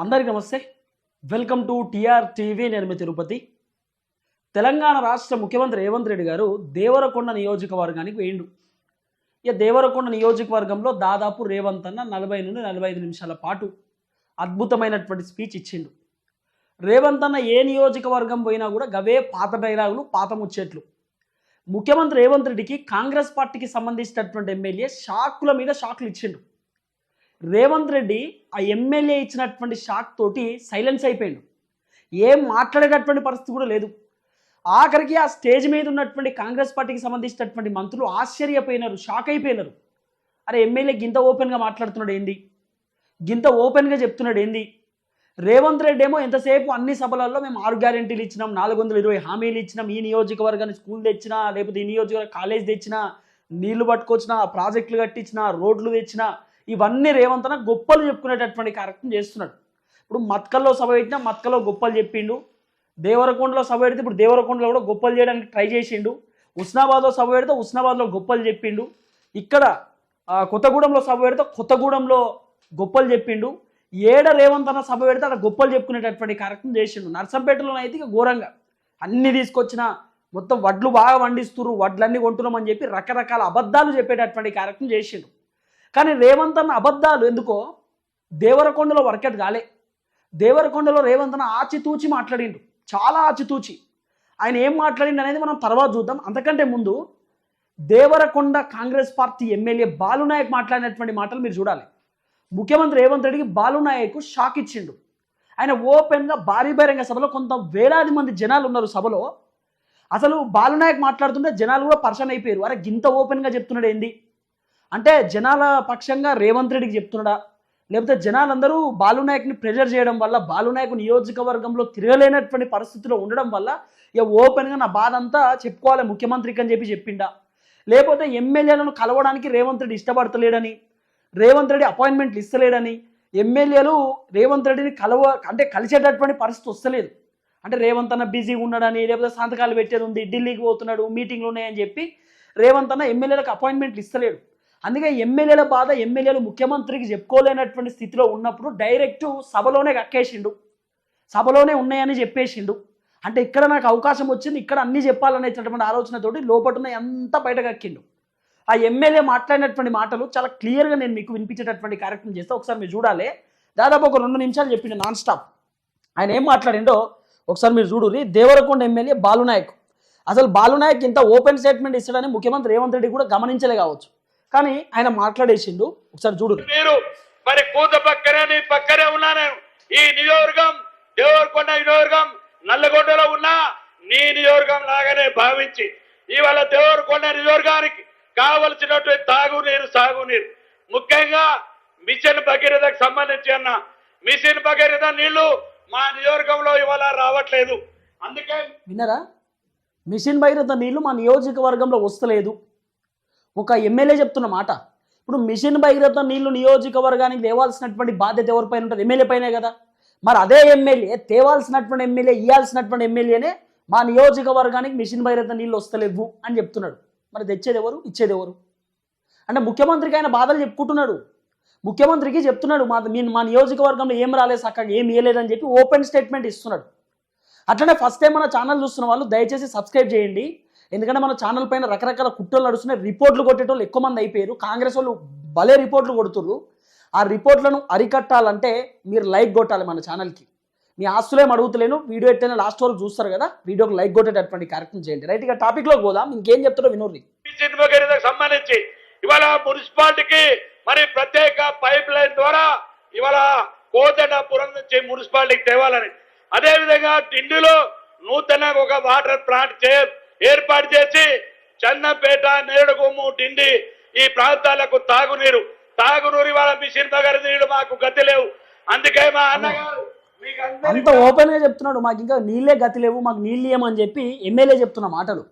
అందరికీ నమస్తే. Welcome to TR TV. నేను మీ తిరుపతి. తెలంగాణ రాష్ట్ర ముఖ్యమంత్రి రేవంత్ రెడ్డి గారు దేవరకొండ నియోజకవర్గానికి వేయండు ఇక దేవరకొండ నియోజకవర్గంలో దాదాపు రేవంత్ అన్న నలభై నుండి నలభై ఐదు నిమిషాల పాటు అద్భుతమైనటువంటి స్పీచ్ ఇచ్చిండు. రేవంత్ అన్న ఏ నియోజకవర్గం పోయినా కూడా గవే పాత డైలాగులు పాత ముచ్చేట్లు. ముఖ్యమంత్రి రేవంత్ రెడ్డికి కాంగ్రెస్ పార్టీకి సంబంధించినటువంటి ఎమ్మెల్యే షాకుల మీద షాకులు ఇచ్చిండు. రేవంత్ రెడ్డి ఆ ఎమ్మెల్యే ఇచ్చినటువంటి షాక్ తోటి సైలెన్స్ అయిపోయాడు. ఏం మాట్లాడేటటువంటి పరిస్థితి కూడా లేదు. ఆఖరికి ఆ స్టేజ్ మీద ఉన్నటువంటి కాంగ్రెస్ పార్టీకి సంబంధించినటువంటి మంత్రులు ఆశ్చర్యపోయినారు షాక్ అయిపోయినారు. అరే ఎమ్మెల్యే గింత ఓపెన్గా మాట్లాడుతున్నాడు ఏంది? గింత ఓపెన్గా చెప్తున్నాడు ఏంది? రేవంత్ రెడ్డి ఏమో ఎంతసేపు అన్ని సభలలో మేము ఆరు గ్యారెంటీలు ఇచ్చినాం నాలుగు వందల ఇరవై హామీలు ఇచ్చినాం ఈ నియోజకవర్గాన్ని స్కూల్ తెచ్చినా లేకపోతే ఈ నియోజకవర్గ కాలేజ్ తెచ్చినా నీళ్ళు పట్టుకొచ్చినా ప్రాజెక్టులు కట్టించినా రోడ్లు తెచ్చినా ఇవన్నీ రేవంతన గొప్పలు చెప్పుకునేటటువంటి కార్యక్రమం చేస్తున్నాడు. ఇప్పుడు మత్కల్లో సభ పెట్టినా మత్కలో గొప్పలు చెప్పిండు. దేవరకొండలో సభ పెడితే ఇప్పుడు దేవరకొండలో కూడా గొప్పలు చేయడానికి ట్రై చేసిండు. ఉస్నాబాద్లో సభ పెడితే ఉస్నాబాద్లో గొప్పలు చెప్పిండు. ఇక్కడ కొత్తగూడెంలో సభ పెడితే కొత్తగూడెంలో గొప్పలు చెప్పిండు. ఏడ రేవంత్ అన్న సభ పెడితే అక్కడ గొప్పలు చెప్పుకునేటటువంటి కార్యక్రమం చేసిండు. నర్సంపేటలో అయితే ఇక ఘోరంగా. అన్ని తీసుకొచ్చిన మొత్తం వడ్లు బాగా వండిస్తున్నారు వడ్లన్నీ కొంటున్నామని చెప్పి రకరకాల అబద్ధాలు చెప్పేటటువంటి కార్యక్రమం చేసిండు. కానీ రేవంత్ అన్న అబద్ధాలు ఎందుకో? దేవరకొండలో వర్కౌట్ కాలే దేవరకొండలో రేవంత్ అన్న ఆచితూచి మాట్లాడిండు. చాలా ఆచితూచి. ఆయన ఏం మాట్లాడిండు అనేది మనం తర్వాత చూద్దాం. అంతకంటే ముందు దేవరకొండ కాంగ్రెస్ పార్టీ ఎమ్మెల్యే బాలునాయక్ మాట్లాడినటువంటి మాటలు మీరు చూడాలి. ముఖ్యమంత్రి రేవంత్ రెడ్డికి బాలునాయక్ షాక్ ఇచ్చిండు. ఆయన ఓపెన్గా భారీ బహిరంగ సభలో కొంత వేలాది మంది జనాలు ఉన్నారు సభలో. అసలు బాలునాయక్ మాట్లాడుతుంటే జనాలు కూడా పర్సన్ అయిపోయారు. అరే గింత ఓపెన్గా చెప్తున్నాడు ఏంది? అంటే జనాల పక్షంగా రేవంత్ రెడ్డికి చెప్తున్నాడా? లేకపోతే జనాలందరూ బాలునాయక్ని ప్రెజర్ చేయడం వల్ల బాలునాయక్ నియోజకవర్గంలో తిరగలేనటువంటి పరిస్థితిలో ఉండడం వల్ల ఇక ఓపెన్గా నా బాధ అంతా చెప్పుకోవాలి ముఖ్యమంత్రికి అని చెప్పి చెప్పిండా? లేకపోతే ఎమ్మెల్యేలను కలవడానికి రేవంత్ రెడ్డి ఇష్టపడతలేడని రేవంత్ రెడ్డి అపాయింట్మెంట్లు ఇస్తలేడని ఎమ్మెల్యేలు రేవంత్ రెడ్డిని కలవ అంటే కలిసేటటువంటి పరిస్థితి వస్తలేదు. అంటే రేవంత్ అన్న బిజీగా ఉన్నాడని లేకపోతే సంతకాలు పెట్టేది ఉంది ఢిల్లీకి పోతున్నాడు మీటింగ్లు ఉన్నాయని చెప్పి రేవంత్ అన్న ఎమ్మెల్యేలకు అపాయింట్మెంట్లు ఇస్తలేడు. అందుకే ఎమ్మెల్యేల బాధ ఎమ్మెల్యేలు ముఖ్యమంత్రికి చెప్పుకోలేనటువంటి స్థితిలో ఉన్నప్పుడు డైరెక్ట్ సభలోనే కక్కేసిండు. సభలోనే ఉన్నాయని చెప్పేసిండు. అంటే ఇక్కడ నాకు అవకాశం వచ్చింది ఇక్కడ అన్నీ చెప్పాలనేటటువంటి ఆలోచనతోటి లోపటున్న ఎంత బయట కక్కిండు. ఆ ఎమ్మెల్యే మాట్లాడినటువంటి మాటలు చాలా క్లియర్గా నేను మీకు వినిపించేటటువంటి కార్యక్రమం చేస్తే. ఒకసారి మీరు చూడాలి. దాదాపు ఒక రెండు నిమిషాలు చెప్పిండు నాన్ స్టాప్ ఆయన ఏం మాట్లాడిండో ఒకసారి మీరు చూడుర్రి దేవరకొండ ఎమ్మెల్యే బాలునాయక్. అసలు బాలునాయక్ ఇంత ఓపెన్ స్టేట్మెంట్ ఇస్తాడని ముఖ్యమంత్రి రేవంత్ రెడ్డి కూడా గమనించలే కావచ్చు. కానీ ఆయన మాట్లాడేసిండు. ఒకసారి చూడు. మీరు మరి కూత పక్కనే నీ పక్కనే ఉన్నా నేను. ఈ నియోజకవర్గం దేవరకొండ నియోజకవర్గం నల్లగొండలో ఉన్నా నీ నియోజకవర్గం లాగానే భావించి ఇవాళ దేవరకొండ నియోజకవర్గానికి కావలసినటువంటి తాగునీరు సాగునీరు. ముఖ్యంగా మిషన్ భగీరథకు సంబంధించి అన్న మిషన్ భగీరథ నీళ్ళు మా నియోజకవర్గంలో ఇవాళ రావట్లేదు. అందుకే విన్నారా? మిషన్ భగీరథ నీళ్ళు మా నియోజకవర్గంలో వస్తలేదు. ఒక ఎమ్మెల్యే చెప్తున్న మాట. ఇప్పుడు మిషన్ భగీరథ నీళ్ళు నియోజకవర్గానికి తేవాల్సినటువంటి బాధ్యత ఎవరిపైన ఉంటుంది? ఎమ్మెల్యే పైనే కదా. మరి అదే ఎమ్మెల్యే తేవాల్సినటువంటి ఎమ్మెల్యే ఇవ్వాల్సినటువంటి ఎమ్మెల్యేనే మా నియోజకవర్గానికి మిషన్ భగీరథ నీళ్ళు వస్తలేవు అని చెప్తున్నాడు. మరి తెచ్చేది ఎవరు? ఇచ్చేది ఎవరు? అంటే ముఖ్యమంత్రికి ఆయన బాధలు చెప్పుకుంటున్నాడు. ముఖ్యమంత్రికి చెప్తున్నాడు మా మీ మా నియోజకవర్గంలో ఏం రాలేదు చక్కగా ఏం ఇవ్వలేదని చెప్పి ఓపెన్ స్టేట్మెంట్ ఇస్తున్నాడు. అట్లనే ఫస్ట్ టైం మన ఛానల్ చూస్తున్న వాళ్ళు దయచేసి సబ్స్క్రైబ్ చేయండి. ఎందుకంటే మన ఛానల్ పైన రకరకాల కుట్రలు నడుస్తున్నాయి. రిపోర్ట్లు కొట్టేటోళ్ళు ఎక్కువ మంది అయిపోయారు. కాంగ్రెస్ వాళ్ళు భలే రిపోర్ట్లు కొడుతుర్రు. ఆ రిపోర్ట్లను అరికట్టాలంటే మీరు లైక్ కొట్టాలి మన ఛానల్కి మీ ఆస్తులేం అడుగుతలేను వీడియో ఎట్టైనా లాస్ట్ వరకు చూస్తారు కదా. వీడియోకి లైక్ కొట్టేటటువంటి కార్యక్రమం చేయండి. రైట్ ఇక టాపిక్లోకి పోదాం. ఇంకేం చెప్తారో వినోర్రి సంబంధించి ఇవాళ మున్సిపాలిటీకి మరి ప్రత్యేక పైప్ లైన్ ద్వారా ఇవాళ కోదండాపురం నుంచి మున్సిపాలిటీకి తేవాలని. అదే విధంగా ఢిల్లీలో నూతన ఒక వాటర్ ప్లాంట్ చే ఏర్పాటు చేసి చన్నపేట నేరడుగుము డిండి ఈ ప్రాంతాలకు తాగునీరు. తాగునీరు ఇవాళ మిషన్ నీళ్ళు మాకు గతి లేవు. అందుకే మా అన్నగారు అంత ఓపెన్గా చెప్తున్నాడు. మాకు ఇంకా నీళ్ళే గతి లేవు మాకు నీళ్ళు ఇవ్వమని చెప్పి ఎమ్మెల్యే చెప్తున్న మాటలు.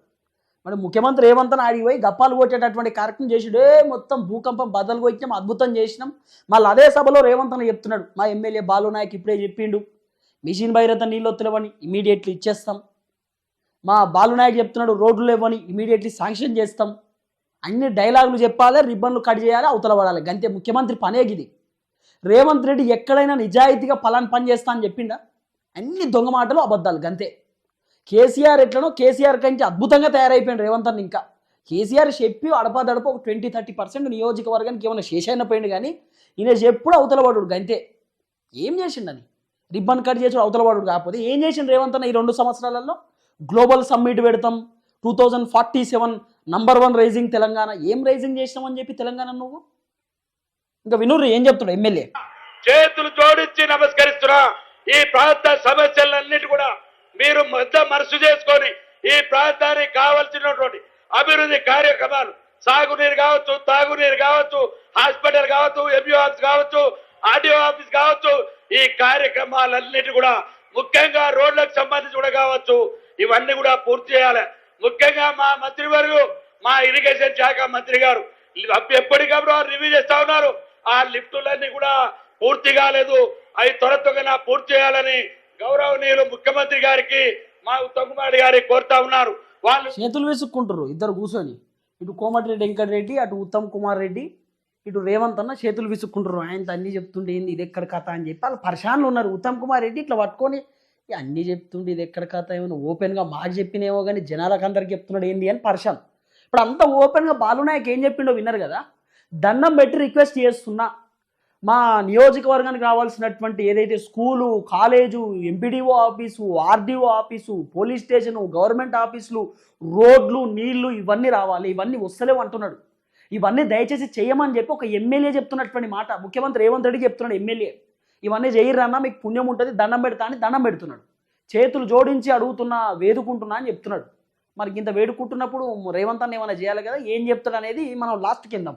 మరి ముఖ్యమంత్రి రేవంత్ ఆడికి పోయి గప్పాలు కొట్టేటటువంటి కార్యక్రమం చేసిడే. మొత్తం భూకంపం బదలు కొట్టినాం అద్భుతం చేసినాం. మళ్ళీ అదే సభలో రేవంత్ చెప్తున్నాడు. మా ఎమ్మెల్యే బాలు నాయక్ ఇప్పుడే చెప్పిండు. మిషన్ భైరత నీళ్ళు వత్తులవని ఇమీడియట్లీ ఇచ్చేస్తాం. మా బాలునాయుడు చెప్తున్నాడు రోడ్లు లేవని ఇమీడియట్లీ శాంక్షన్ చేస్తాం. అన్ని డైలాగులు చెప్పాలి రిబ్బన్లు కట్ చేయాలి అవతల పడాలి. గంతే ముఖ్యమంత్రి పనేగిది ఇది రేవంత్ రెడ్డి ఎక్కడైనా నిజాయితీగా పలాన్ పని చేస్తా అని చెప్పిండా? అన్ని దొంగ మాటలు అబద్ధాలు గంతే. కేసీఆర్ ఎట్లనో కేసీఆర్ కంటే అద్భుతంగా తయారైపోయింది రేవంత్ అని ఇంకా. కేసీఆర్ చెప్పి అడపదడప ఒక ట్వంటీ థర్టీ పర్సెంట్ నియోజకవర్గానికి ఏమైనా శేషైన పోయింది కానీ ఈయన ఎప్పుడు అవతల పడుడు గంతే. ఏం చేసిండని? రిబ్బన్ కట్ చేసి అవతల కాకపోతే ఏం చేసిండు రేవంత్ అన్న ఈ రెండు సంవత్సరాలలో? గ్లోబల్ సమ్మిట్ పెడతాం. Two thousand forty seven number one rising Telangana. ఏం రైజింగ్ చేసినామని చెప్పి తెలంగాణ నువ్వు? ఇంకా వినూరు ఏం చెప్తాడు ఎమ్మెల్యే? చేతులు జోడించి నమస్కరిస్తున్నా. ఈ ప్రాంత సమస్యలన్నిటి కూడా మీరు మధ్య మనసు చేసుకొని ఈ ప్రాంతానికి కావలసినటువంటి అభివృద్ధి కార్యక్రమాలు సాగునీరు కావచ్చు తాగునీరు కావచ్చు హాస్పిటల్ కావచ్చు ఎంబీఓ ఆఫీస్ కావచ్చు ఆర్డీఓ ఆఫీస్ కావచ్చు ఈ కార్యక్రమాలన్నిటి కూడా ముఖ్యంగా రోడ్లకు సంబంధించి కూడా కావచ్చు. ఇవన్నీ కూడా పూర్తి చేయాలి. ముఖ్యంగా మా మంత్రివర్గు మా ఇరిగేషన్ శాఖ మంత్రి గారు. ఎప్పటికప్పుడు రివ్యూ చేస్తా ఉన్నారు. ఆ లిఫ్టులన్నీ కూడా పూర్తి కాలేదు. అవి త్వర త్వరగా పూర్తి చేయాలని గౌరవనీయులు ముఖ్యమంత్రి గారికి మా ఉత్తమ్ కుమార్ గారికి కోరుతా ఉన్నారు. వాళ్ళు చేతులు వేసుకుంటారు ఇద్దరు కూర్చొని. ఇటు కోమటిరెడ్డి వెంకటరెడ్డి అటు ఉత్తమ్ కుమార్ రెడ్డి ఇటు రేవంత్ అన్న చేతులు విసుక్కుంటారు ఆయనతో అన్ని చెప్తుండే ఇది ఎక్కడ కథ అని చెప్పి. వాళ్ళు పరిశాన్లు ఉన్నారు. ఉత్తమ్ కుమార్ రెడ్డి ఇట్లా పట్టుకొని అన్ని చెప్తుండే ఇది ఎక్కడ కథ ఏమైనా ఓపెన్గా మాకు చెప్పినేమో కానీ జనాలకు అందరికి చెప్తున్నాడు ఏంది అని పర్షన్. ఇప్పుడు అంత ఓపెన్గా బాలునాయక్ ఏం చెప్పిండో విన్నారు కదా? దండం పెట్టి రిక్వెస్ట్ చేస్తున్నా. మా నియోజకవర్గానికి రావాల్సినటువంటి ఏదైతే school college MPDO office RDO office police station government ఆఫీసులు రోడ్లు నీళ్ళు ఇవన్నీ రావాలి ఇవన్నీ వస్తలేవు అంటున్నాడు. ఇవన్నీ దయచేసి చేయమని చెప్పి ఒక ఎమ్మెల్యే చెప్తున్నటువంటి మాట. ముఖ్యమంత్రి రేవంత్ రెడ్డి చెప్తున్నాడు ఎమ్మెల్యే. ఇవన్నీ చేయరన్నా మీకు పుణ్యం ఉంటుంది దండం పెడతా అని దండం పెడుతున్నాడు. చేతులు జోడించి అడుగుతున్నా వేదుకుంటున్నా అని చెప్తున్నాడు. మరి ఇంత వేడుకుంటున్నప్పుడు రేవంత్ అన్న ఏమైనా చేయాలి కదా? ఏం చెప్తాడు అనేది మనం లాస్ట్ కింద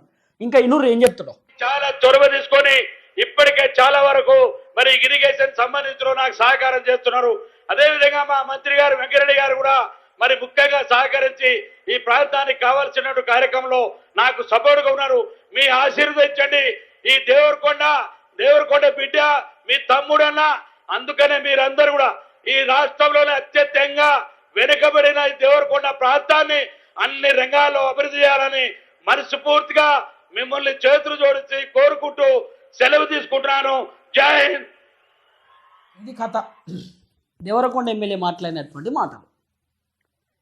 ఇంకా ఇన్నూరు ఏం చెప్తాడు? చాలా చొరవ తీసుకొని ఇప్పటికే చాలా వరకు మరి ఇరిగేషన్ సంబంధించిన నాకు సహకారం చేస్తున్నారు. అదేవిధంగా మా మంత్రి గారు వెంకరెడ్డి గారు కూడా మరి ముఖ్యంగా సహకరించి ఈ ప్రాంతానికి కావాల్సినటువంటి కార్యక్రమంలో నాకు సపోర్ట్గా ఉన్నారు. మీ ఆశీర్వదించండి. ఈ దేవరకొండ దేవరకొండ బిడ్డ మీ తమ్ముడన్నా అందుకనే మీరందరూ కూడా ఈ రాష్ట్రంలోనే అత్యంతంగా వెనుకబడిన ఈ దేవరకొండ ప్రాంతాన్ని అన్ని రంగాల్లో అభివృద్ధి చేయాలని మనస్ఫూర్తిగా మిమ్మల్ని చేతులు జోడించి కోరుకుంటూ సెలవు తీసుకుంటున్నాను. జై హింద్. ఇది కథ. దేవరకొండ ఎమ్మెల్యే మాట్లాడినటువంటి మాటలు.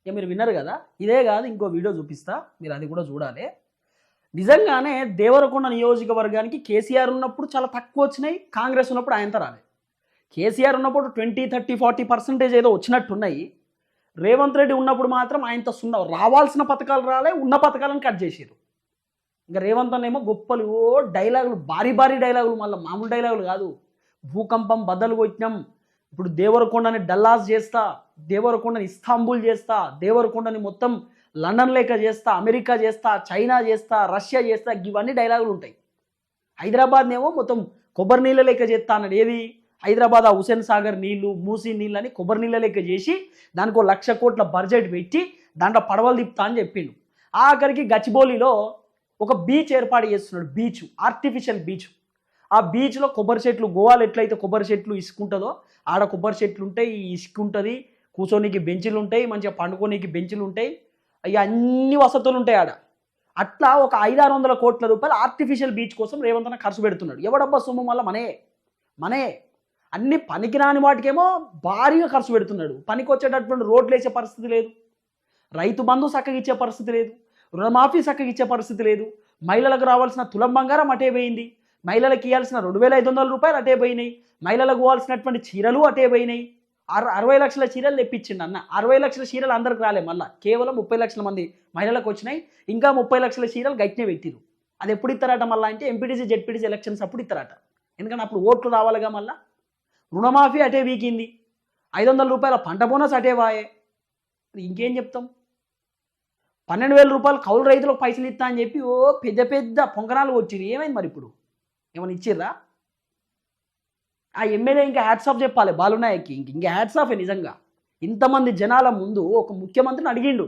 ఇక మీరు విన్నారు కదా ఇదే కాదు ఇంకో వీడియో చూపిస్తా మీరు అది కూడా చూడాలి. నిజంగానే దేవరకొండ నియోజకవర్గానికి కేసీఆర్ ఉన్నప్పుడు చాలా తక్కువ వచ్చినాయి కాంగ్రెస్ ఉన్నప్పుడు ఆయనతో రాలే. కేసీఆర్ ఉన్నప్పుడు ట్వంటీ థర్టీ ఫార్టీ పర్సెంటేజ్ ఏదో వచ్చినట్టున్నాయి. రేవంత్ రెడ్డి ఉన్నప్పుడు మాత్రం ఆయనతో సున్నా రావాల్సిన పథకాలు రాలే ఉన్న పథకాలను కట్ చేసారు ఇంకా రేవంత్ అన్నేమో గొప్పలు ఓ డైలాగులు భారీ భారీ డైలాగులు మళ్ళీ మామూలు డైలాగులు కాదు. భూకంపం బద్దలు కొట్టినాం ఇప్పుడు దేవరకొండని డల్లాస్ చేస్తా దేవరకొండని ఇస్తాంబుల్ చేస్తా దేవరకొండని మొత్తం లండన్ లేక చేస్తా అమెరికా చేస్తా చైనా చేస్తా రష్యా చేస్తా ఇవన్నీ డైలాగులు ఉంటాయి. హైదరాబాద్నేమో మొత్తం కొబ్బరి నీళ్ళ లెక్క చేస్తా అన్నాడు. ఏది? హైదరాబాద్ ఆ హుసేన్ సాగర్ నీళ్ళు మూసీ నీళ్ళని కొబ్బరి నీళ్ళ లెక్క చేసి దానికి లక్ష కోట్ల బడ్జెట్ పెట్టి దాంట్లో పడవలు తిప్పుతా అని చెప్పిండు. ఆఖరికి గచ్చిబౌలిలో ఒక బీచ్ ఏర్పాటు చేస్తున్నాడు. Beach artificial beach. ఆ బీచ్లో కొబ్బరి చెట్లు గోవాలు ఎట్లయితే కొబ్బరి చెట్లు ఇసుకుంటుందో ఆడ కొబ్బరి చెట్లు ఉంటాయి ఇసుక ఉంటుంది కూర్చోనికి బెంచులు ఉంటాయి మంచిగా పండుకోనికి బెంచులు ఉంటాయి. అయ్యా అన్ని వసతులు ఉంటాయి ఆడ. అట్లా ఒక ఐదారు వందల కోట్ల రూపాయలు ఆర్టిఫిషియల్ బీచ్ కోసం రేవంత్ అన్న ఖర్చు పెడుతున్నాడు. ఎవడబ్బా సొమ్ము మళ్ళీ మనే? మనే. అన్ని పనికిరాని వాటికేమో భారీగా ఖర్చు పెడుతున్నాడు. పనికి వచ్చేటటువంటి రోడ్లు వేసే పరిస్థితి లేదు. రైతు బంధు చక్కగా ఇచ్చే పరిస్థితి లేదు. రుణమాఫీ చక్కగా ఇచ్చే పరిస్థితి లేదు. మహిళలకు రావాల్సిన తులం బంగారం అటే పోయింది. మహిళలకు ఇవ్వాల్సిన రెండు వేల ఐదు వందల రూపాయలు అటే పోయినాయి. మహిళలకు పోవాల్సినటువంటి చీరలు అటే పోయినాయి. అరవై లక్షల చీరలు తెప్పించిండు అన్న. అరవై లక్షల చీరలు అందరికి రాలే మళ్ళా. కేవలం ముప్పై లక్షల మంది మహిళలకు వచ్చినాయి. ఇంకా ముప్పై లక్షల చీరలు గట్టినే పెట్టిరు అది ఎప్పుడు ఇస్తారట మళ్ళీ అంటే ఎంపీటీసీ జెడ్పీటీసీ ఎలక్షన్స్ అప్పుడు ఇస్తారట. ఎందుకంటే అప్పుడు ఓట్లు రావాలిగా మళ్ళా. రుణమాఫీ అటే వీకింది. ఐదు వందల రూపాయల పంట బోనస్ అటే వాయే. ఇంకేం చెప్తాం? పన్నెండు వేల రూపాయలు కౌలు రైతులకు పైసలు ఇస్తా అని చెప్పి ఓ పెద్ద పెద్ద పొంగనాలు వచ్చింది ఏమైంది మరి ఇప్పుడు? ఏమైనా ఇచ్చిర్రా? ఆ ఎమ్మెల్యే ఇంకా హ్యాట్స్ ఆఫ్ చెప్పాలి. బాలునాయక్కి. ఇంక ఇంకా హ్యాట్స్ ఆఫ్ నిజంగా. ఇంతమంది జనాల ముందు ఒక ముఖ్యమంత్రిని అడిగిండు.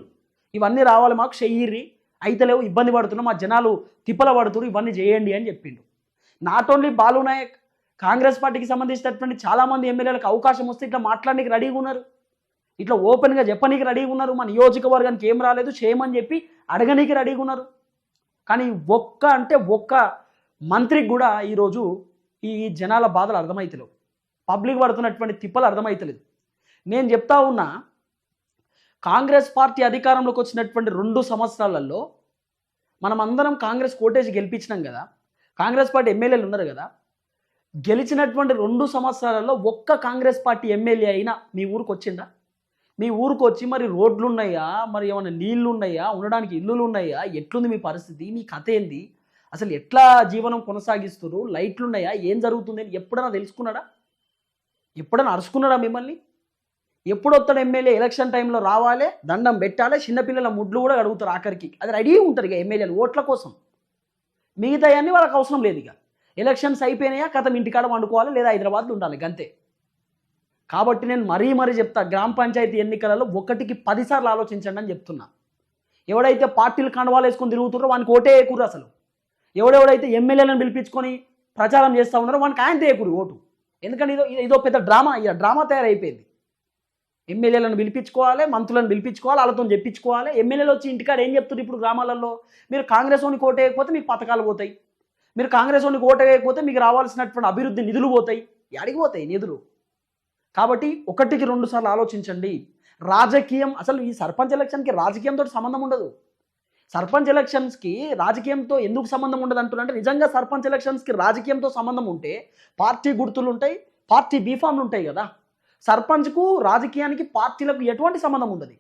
ఇవన్నీ రావాలి మాకు చెయ్యిర్రి. అయితలేవు ఇబ్బంది పడుతున్నాం మా జనాలు తిప్పల పడుతురు ఇవన్నీ చేయండి అని చెప్పిండు. నాట్ ఓన్లీ బాలునాయక్ కాంగ్రెస్ పార్టీకి సంబంధించినటువంటి చాలామంది ఎమ్మెల్యేలకు అవకాశం వస్తే ఇట్లా మాట్లాడడానికి రెడీగా ఉన్నారు ఇట్లా ఓపెన్గా చెప్పనీకి రెడీగా ఉన్నారు మా నియోజకవర్గానికి ఏం రాలేదు చేయమని చెప్పి అడగనీకి రెడీగా ఉన్నారు కానీ ఒక్క అంటే ఒక్క మంత్రికి కూడా ఈరోజు ఈ జనాల బాధలు అర్థమవుతలేవు పబ్లిక్ పడుతున్నటువంటి తిప్పలు అర్థమవుతలేదు నేను చెప్తా ఉన్నా కాంగ్రెస్ పార్టీ అధికారంలోకి వచ్చినటువంటి రెండు సంవత్సరాలలో మనం అందరం కాంగ్రెస్ కోటేసి గెలిపించినాం కదా కాంగ్రెస్ పార్టీ ఎమ్మెల్యేలు ఉన్నారు కదా గెలిచినటువంటి రెండు సంవత్సరాలలో ఒక్క కాంగ్రెస్ పార్టీ ఎమ్మెల్యే అయినా మీ ఊరికి వచ్చిందా మీ ఊరికి వచ్చి మరి రోడ్లు ఉన్నాయా మరి ఏమైనా నీళ్ళు ఉన్నాయా ఉండడానికి ఇల్లులు ఉన్నాయా ఎట్లుంది మీ పరిస్థితి? మీ కథ ఏంది? అసలు ఎట్లా జీవనం కొనసాగిస్తున్నారు లైట్లు ఉన్నాయా? ఏం జరుగుతుంది అని ఎప్పుడైనా తెలుసుకున్నాడా? ఎప్పుడైనా అరుచుకున్నాడా మిమ్మల్ని? ఎప్పుడు వస్తాడు ఎమ్మెల్యే ఎలక్షన్ టైంలో రావాలి దండం పెట్టాలి చిన్నపిల్లల ముడ్లు కూడా అడుగుతారు ఆఖరికి. అది రెడీ ఉంటారు ఇక ఎమ్మెల్యేలు ఓట్ల కోసం. మిగతా అన్నీ వాళ్ళకి అవసరం లేదు ఇక. ఎలక్షన్స్ అయిపోయినాయా? కథం ఇంటికాడ వండుకోవాలి లేదా హైదరాబాద్లో ఉండాలి అంతే కాబట్టి నేను మరీ మరీ చెప్తా గ్రామ పంచాయతీ ఎన్నికలలో ఒకటికి పదిసార్లు ఆలోచించండి అని చెప్తున్నా. ఎవడైతే పార్టీలు కండవాలు వేసుకొని తిరుగుతున్నారో వానికి ఓటే కూర అసలు. ఎవడెవడైతే ఎమ్మెల్యేలను పిలిపించుకొని ప్రచారం చేస్తూ ఉన్నారో వానికి ఆయన ఏకూరు ఓటు. ఎందుకంటే ఇదో ఇదో పెద్ద డ్రామా ఇక డ్రామా తయారైపోయింది. ఎమ్మెల్యేలను పిలిపించుకోవాలి మంత్రులను పిలిపించుకోవాలి వాళ్ళతో చెప్పించుకోవాలి. ఎమ్మెల్యేలు వచ్చి ఇంటికాడ ఏం చెప్తున్నారు ఇప్పుడు గ్రామాలలో? మీరు కాంగ్రెస్ వానికి ఓటు వేయకపోతే మీకు పథకాలు పోతాయి. మీరు కాంగ్రెస్ వానికి ఓటు వేయకపోతే మీకు రావాల్సినటువంటి అభివృద్ధి నిధులు పోతాయి. అడిగిపోతాయి నిధులు. కాబట్టి ఒకటికి రెండు సార్లు ఆలోచించండి. రాజకీయం అసలు ఈ సర్పంచ్ ఎలక్షన్కి రాజకీయంతో సంబంధం ఉండదు. సర్పంచ్ ఎలక్షన్స్కి రాజకీయంతో ఎందుకు సంబంధం ఉండదు అంటున్నారంటే నిజంగా సర్పంచ్ ఎలక్షన్స్కి రాజకీయంతో సంబంధం ఉంటే పార్టీ గుర్తులు ఉంటాయి పార్టీ బీఫామ్లు ఉంటాయి కదా. సర్పంచ్కు రాజకీయానికి పార్టీలకు ఎటువంటి సంబంధం ఉండదు.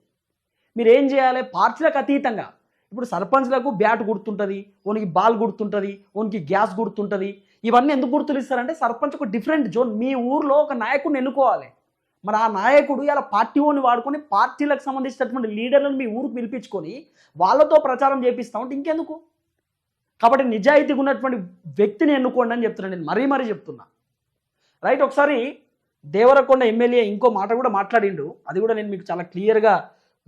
మీరు ఏం చేయాలి? పార్టీలకు అతీతంగా. ఇప్పుడు సర్పంచ్లకు బ్యాట్ గుర్తుంటుంది ఓనికి బాల్ గుర్తుంటుంది ఓనికి గ్యాస్ గుర్తుంటుంది. ఇవన్నీ ఎందుకు గుర్తులు ఇస్తారంటే సర్పంచ్ ఒక డిఫరెంట్ జోన్. మీ ఊర్లో ఒక నాయకుడిని ఎన్నుకోవాలి. మరి ఆ నాయకుడు ఇలా పార్టీ ఓని వాడుకొని పార్టీలకు సంబంధించినటువంటి లీడర్లను మీ ఊరికి పిలిపించుకొని వాళ్ళతో ప్రచారం చేపిస్తా ఉంటే ఇంకెందుకు? కాబట్టి నిజాయితీగా ఉన్నటువంటి వ్యక్తిని ఎన్నుకోండి అని చెప్తున్నాను నేను. మరీ మరీ చెప్తున్నా. రైట్ ఒకసారి దేవరకొండ ఎమ్మెల్యే ఇంకో మాట కూడా మాట్లాడిండు. అది కూడా నేను మీకు చాలా క్లియర్గా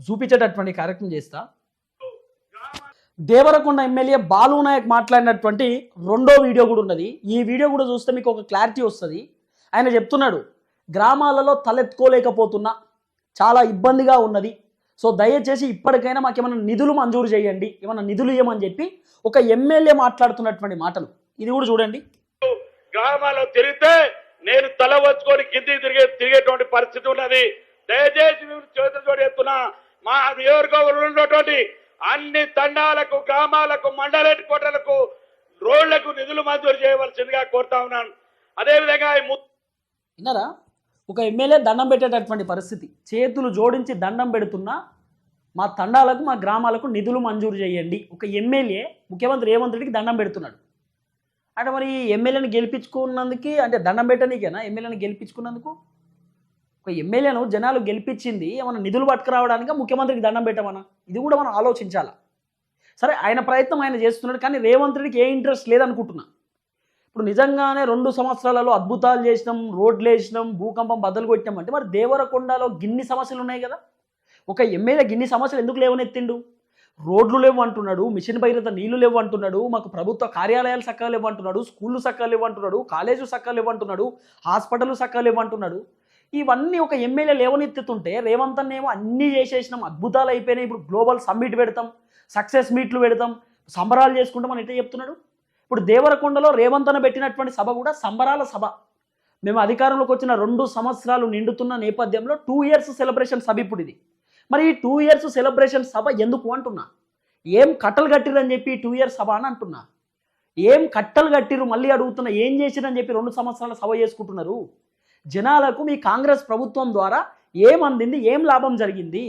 చూపించేటటువంటి కార్యక్రమం చేస్తా. దేవరకొండ ఎమ్మెల్యే బాలు నాయక్ మాట్లాడినటువంటి రెండో వీడియో కూడా ఉన్నది. ఈ వీడియో కూడా చూస్తే మీకు ఒక క్లారిటీ వస్తుంది. ఆయన చెప్తున్నాడు గ్రామాలలో తలెత్తుకోలేకపోతున్నా. చాలా ఇబ్బందిగా ఉన్నది. సో దయచేసి ఇప్పటికైనా మాకు ఏమైనా నిధులు మంజూరు చేయండి. ఏమైనా నిధులు ఇవ్వమని చెప్పి ఒక ఎమ్మెల్యే మాట్లాడుతున్నటువంటి మాటలు. ఇది కూడా చూడండి. గ్రామాల్లో తిరిగితే నేను తల వచ్చుకొని కిందికి తిరిగే తిరిగేటువంటి పరిస్థితి ఉన్నది. దయచేసి మేము మా నియోజకవర్గంలో ఉన్నటువంటి అన్ని తండాలకు గ్రామాలకు మండల హెడ్ క్వార్టర్లకు రోడ్లకు నిధులు మంజూరు చేయవలసిందిగా కోరుతా ఉన్నాను. అదేవిధంగా విన్నారా? ఒక ఎమ్మెల్యే దండం పెట్టేటటువంటి పరిస్థితి. చేతులు జోడించి దండం పెడుతున్నా మా తండాలకు మా గ్రామాలకు నిధులు మంజూరు చేయండి. ఒక ఎమ్మెల్యే ముఖ్యమంత్రి రేవంత్ రెడ్డికి దండం పెడుతున్నాడు. అంటే మరి ఎమ్మెల్యేని గెలిపించుకున్నందుకు అంటే దండం పెట్టనీకేనా ఎమ్మెల్యేని గెలిపించుకున్నందుకు? ఒక ఎమ్మెల్యేను జనాలు గెలిపించింది ఏమైనా నిధులు పట్టుకురావడానికి? ముఖ్యమంత్రికి దండం పెట్టమనా? ఇది కూడా మనం ఆలోచించాలా? సరే ఆయన ప్రయత్నం ఆయన చేస్తున్నాడు కానీ రేవంత్ రెడ్డికి ఏ ఇంట్రెస్ట్ లేదనుకుంటున్నా. ఇప్పుడు నిజంగానే రెండు సంవత్సరాలలో అద్భుతాలు చేసినాం రోడ్లు వేసినాం భూకంపం బద్దలు కొట్టినాం అంటే మరి దేవరకొండలో గిన్ని సమస్యలు ఉన్నాయి కదా? ఒక ఎమ్మెల్యే గిన్ని సమస్యలు ఎందుకు లేవనెత్తిండు? రోడ్లు లేవు అంటున్నాడు మిషన్ భగీరథ నీళ్ళు లేవు అంటున్నాడు మాకు ప్రభుత్వ కార్యాలయాలు చక్కగా లేవు అంటున్నాడు స్కూళ్ళు చక్కగా లేవు అంటున్నాడు కాలేజీలు చక్కగా లేవు అంటున్నాడు హాస్పిటల్ చక్కగా లేవు అంటున్నాడు. ఇవన్నీ ఒక ఎమ్మెల్యే లేవనెత్తుతుంటే రేవంత్ అన్నేమో అన్నీ చేసేసినాం అద్భుతాలు అయిపోయినాయి. ఇప్పుడు గ్లోబల్ సమ్మిట్ పెడతాం సక్సెస్ మీట్లు పెడతాం సంబరాలు చేసుకుంటాం అని ఎట్లా చెప్తున్నాడు? ఇప్పుడు దేవరకొండలో రేవంతన పెట్టినటువంటి సభ కూడా సంబరాల సభ. మేము అధికారంలోకి వచ్చిన రెండు సంవత్సరాలు నిండుతున్న నేపథ్యంలో టూ ఇయర్స్ సెలబ్రేషన్ సభ ఇప్పుడు ఇది. మరి ఈ టూ ఇయర్స్ సెలబ్రేషన్ సభ ఎందుకు అంటున్నా? ఏం కట్టలు కట్టిరని చెప్పి టూ ఇయర్స్ సభ అని అంటున్నా? ఏం కట్టలు కట్టిరు మళ్ళీ అడుగుతున్నా ఏం చేసిరని చెప్పి రెండు సంవత్సరాల సభ చేసుకుంటున్నారు? జనాలకు మీ కాంగ్రెస్ ప్రభుత్వం ద్వారా ఏం అందింది? ఏం లాభం జరిగింది?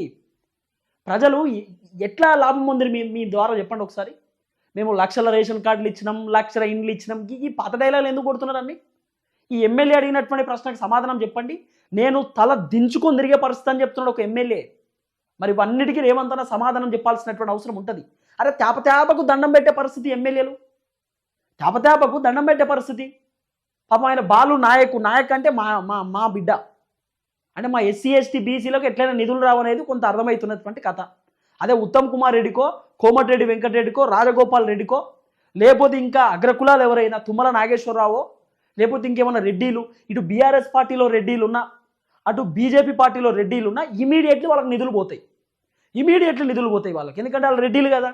ప్రజలు ఎట్లా లాభం పొందిరు మీ మీ ద్వారా చెప్పండి ఒకసారి. మేము లక్షల రేషన్ కార్డులు ఇచ్చినాం లక్షల ఇండ్లు ఇచ్చినాం. ఈ- పాత డైలాగులు ఎందుకు కొడుతున్నారండి? ఈ ఎమ్మెల్యే అడిగినటువంటి ప్రశ్నకు సమాధానం చెప్పండి. నేను తల దించుకొని తిరిగే పరిస్థితి అని చెప్తున్నాడు ఒక ఎమ్మెల్యే. మరి ఇవన్నిటికీ రేవంతన సమాధానం చెప్పాల్సినటువంటి అవసరం ఉంటుంది. అరే తేపతేపకు దండం పెట్టే పరిస్థితి ఎమ్మెల్యేలు? తేపతేపకు దండం పెట్టే పరిస్థితి? పాపం ఆయన బాలు నాయకు నాయక్ అంటే మా మా మా బిడ్డ. అంటే మా ఎస్సీ ఎస్టీ బీసీలకు ఎట్లయినా నిధులు రావనేది కొంత అర్థమవుతున్నటువంటి కథ. అదే ఉత్తమ్ కుమార్ రెడ్డికో కోమటిరెడ్డి వెంకటరెడ్డికో రాజగోపాల్ రెడ్డికో లేకపోతే ఇంకా అగ్రకులాలు ఎవరైనా తుమ్మల నాగేశ్వరరావో లేకపోతే ఇంకేమైనా రెడ్డిలు ఇటు బీఆర్ఎస్ పార్టీలో రెడ్డిలు ఉన్నా అటు బీజేపీ పార్టీలో రెడ్డిలు ఉన్నా ఇమీడియట్లీ వాళ్ళకి నిధులు పోతాయి. ఇమీడియట్లీ నిధులు పోతాయి వాళ్ళకి. ఎందుకంటే వాళ్ళు రెడ్డిలు కదా.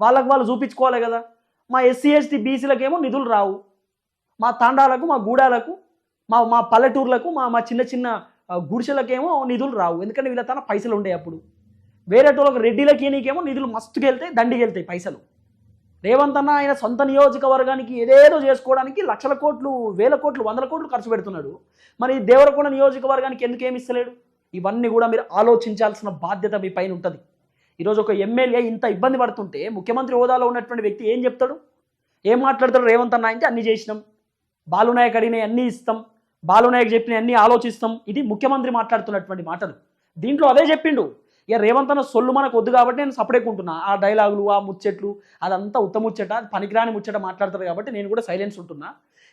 వాళ్ళకి వాళ్ళు చూపించుకోవాలి కదా. మా ఎస్సీ ఎస్టీ బీసీలకేమో నిధులు రావు. మా తాండాలకు మా గూడాలకు మా మా పల్లెటూర్లకు మా మా చిన్న చిన్న గుడిసెలకేమో నిధులు రావు. ఎందుకంటే వీళ్ళ తన పైసలు ఉండే అప్పుడు. వేరేటోళ్ళకి రెడ్డిలకి నీకేమో నిధులు మస్తుకి వెళ్తాయి దండికి వెళ్తాయి పైసలు. రేవంత్ అన్న ఆయన సొంత నియోజకవర్గానికి ఏదేదో చేసుకోవడానికి లక్షల కోట్లు వేల కోట్లు వందల కోట్లు ఖర్చు పెడుతున్నాడు. మరి దేవరకొండ నియోజకవర్గానికి ఎందుకు ఏమి ఇస్తలేడు? ఇవన్నీ కూడా మీరు ఆలోచించాల్సిన బాధ్యత మీ పైన ఉంటుంది. ఈరోజు ఒక ఎమ్మెల్యే ఇంత ఇబ్బంది పడుతుంటే ముఖ్యమంత్రి హోదాలో ఉన్నటువంటి వ్యక్తి ఏం చెప్తాడు? ఏం మాట్లాడతాడు రేవంత్ అన్న అంటే అన్ని చేసినాం. బాలునాయక్ అడిగినవి అన్నీ ఇస్తాం. బాలునాయక్ చెప్పిన అన్నీ ఆలోచిస్తాం. ఇది ముఖ్యమంత్రి మాట్లాడుతున్నటువంటి మాటలు. దీంట్లో అదే చెప్పిండు. ఇక రేవంత్ అన్న సొల్లు మనకు వద్దు కాబట్టి నేను సపడేకుంటున్నా ఆ డైలాగులు ఆ ముచ్చట్లు అదంతా ఉత్త ముచ్చట పనికిరాని ముచ్చట మాట్లాడతారు కాబట్టి నేను కూడా సైలెన్స్ ఉంటున్నా.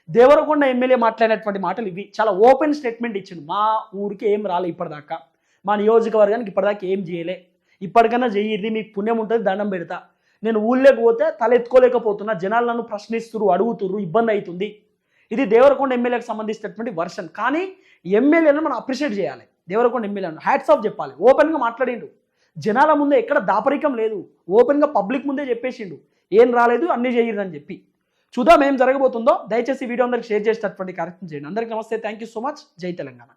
దేవరకొండ ఎమ్మెల్యే మాట్లాడినటువంటి మాటలు ఇవి. చాలా ఓపెన్ స్టేట్మెంట్ ఇచ్చిండు. మా ఊరికి ఏం రాలే ఇప్పటిదాకా. మా నియోజకవర్గానికి ఇప్పటిదాకా ఏం చేయలే. ఇప్పటికన్నా చెయ్యి మీకు పుణ్యం ఉంటుంది దండం పెడతా. నేను ఊళ్ళోకి పోతే తలెత్తుకోలేకపోతున్నా జనాలు నన్ను ప్రశ్నిస్తురు అడుగుతురు ఇబ్బంది అవుతుంది. ఇది దేవరకొండ ఎమ్మెల్యేకి సంబంధించినటువంటి వర్షన్ కానీ ఎమ్మెల్యేలను మనం అప్రిషియేట్ చేయాలి. దేవరకొండ ఎమ్మెల్యేను హ్యాట్స్ ఆఫ్ చెప్పాలి. ఓపెన్గా మాట్లాడిండు. జనాల ముందే ఎక్కడ దాపరికం లేదు. ఓపెన్గా పబ్లిక్ ముందే చెప్పేసిండు. ఏం రాలేదు అన్నీ చేయరు అని చెప్పి. చూద్దాం ఏం జరగబోతుందో. దయచేసి వీడియో అందరికి షేర్ చేసేటటువంటి కార్యక్రమం చేయండి. అందరికీ నమస్తే. థ్యాంక్ యూ సో మచ్ జై తెలంగాణ.